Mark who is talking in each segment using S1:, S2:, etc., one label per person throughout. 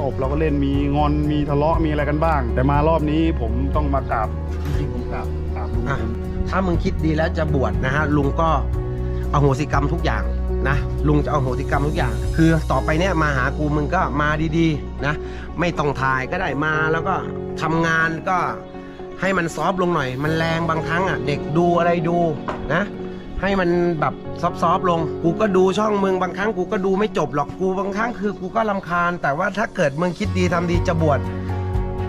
S1: ตบเราก็เล่นมีงอนมีทะเลาะมีอะไรกันบ้าง แต่มารอบนี้ผมต้องมากราบจริงๆผมกราบกราบลุง
S2: อะ
S1: ผม
S2: ถ้ามึงคิดดีแล้วจะบวชนะฮะลุงก็อโหสิกรรมทุกอย่างนะลุงจะอโหสิกรรมทุกอย่าง คือต่อไปเนี่ยมาหากูมึงก็มาดีๆนะไม่ต้องถ่ายก็ได้มาแล้วก็ทำงานก็ให้มันซอฟต์ลงหน่อย มันแรงบางครั้งอะ เด็กดูอะไรดูนะ ให้มันแบบซอฟๆลง กูก็ดูช่องมึงบางครั้งกูก็ดูไม่จบหรอกกูบางครั้งคือกูก็ลำคาญ แต่ว่าถ้าเกิดมึงคิดดีทำดีจะบวช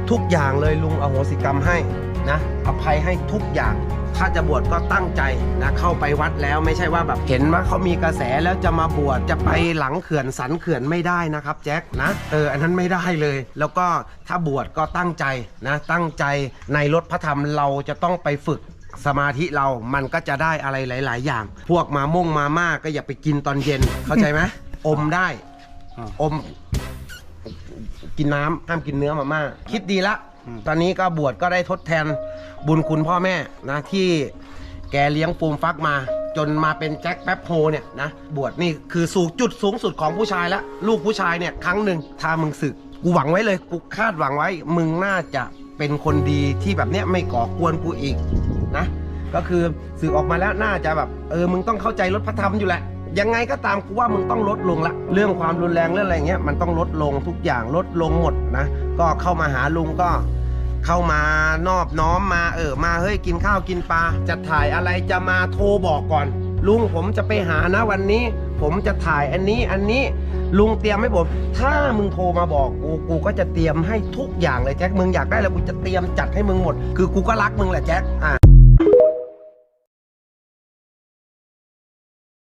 S2: ทุกอย่างเลยลุงอโหสิกรรมให้นะอภัยให้ทุกอย่าง ถ้าจะบวชก็ตั้งใจนะเข้าไปวัดแล้วไม่ใช่ว่าแบบเห็นว่าเขามีกระแสแล้วจะมาบวชจะไปหลังเขื่อนสันเขื่อนไม่ได้นะครับแจ็คนะเอออันนั้นไม่ได้เลย แล้วก็ถ้าบวชก็ตั้งใจนะตั้งใจในรถพระธรรมเราจะต้องไปฝึก สมาธิเรามันก็จะได้อะไรหลาย ๆ อย่าง พวกมาม่งมาม่าก็อย่าไปกินตอนเย็น เข้าใจไหมอมได้
S1: อ่า
S2: อมกินน้ำห้ามกินเนื้อมาม่าคิดดีละ
S1: อืม
S2: ตอนนี้ก็บวชก็ได้ทดแทนบุญคุณพ่อแม่นะ ที่แกเลี้ยงปูมฟักมา จนมาเป็นแจ็คแป๊บโฮเนี่ยนะ บวชนี่คือสูงจุดสูงสุดของผู้ชายละ ลูกผู้ชายเนี่ยครั้งหนึ่งถ้ามึงศึก กูหวังไว้เลย กูคาดหวังไว้ มึงน่าจะเป็นคนดีที่แบบเนี้ยไม่ก่อกวนกูอีก นะ ก็คือสื่อออกมาแล้วน่าจะแบบเออมึงต้องเข้าใจลดพระธรรมอยู่แหละยังไงก็ตามกูว่ามึงต้องลดลงละเรื่องความรุนแรงเรื่องอะไรเงี้ยมันต้องลดลงทุกอย่างลดลงหมดนะ ก็เข้ามาหาลุงก็เข้ามานอบน้อมมาเออมาเฮ้ยกินข้าวกินปลาจะถ่ายอะไรจะมาโทรบอกก่อน ลุงผมจะไปหานะวันนี้ ผมจะถ่ายอันนี้อันนี้ลุงเตรียมให้ผม ถ้ามึงโทรมาบอกกูกูก็จะเตรียมให้ทุกอย่างเลยแจ็คมึงอยากได้แล้วกูจะเตรียมจัดให้มึงหมด คือกูก็รักมึงแหละแจ็คอะ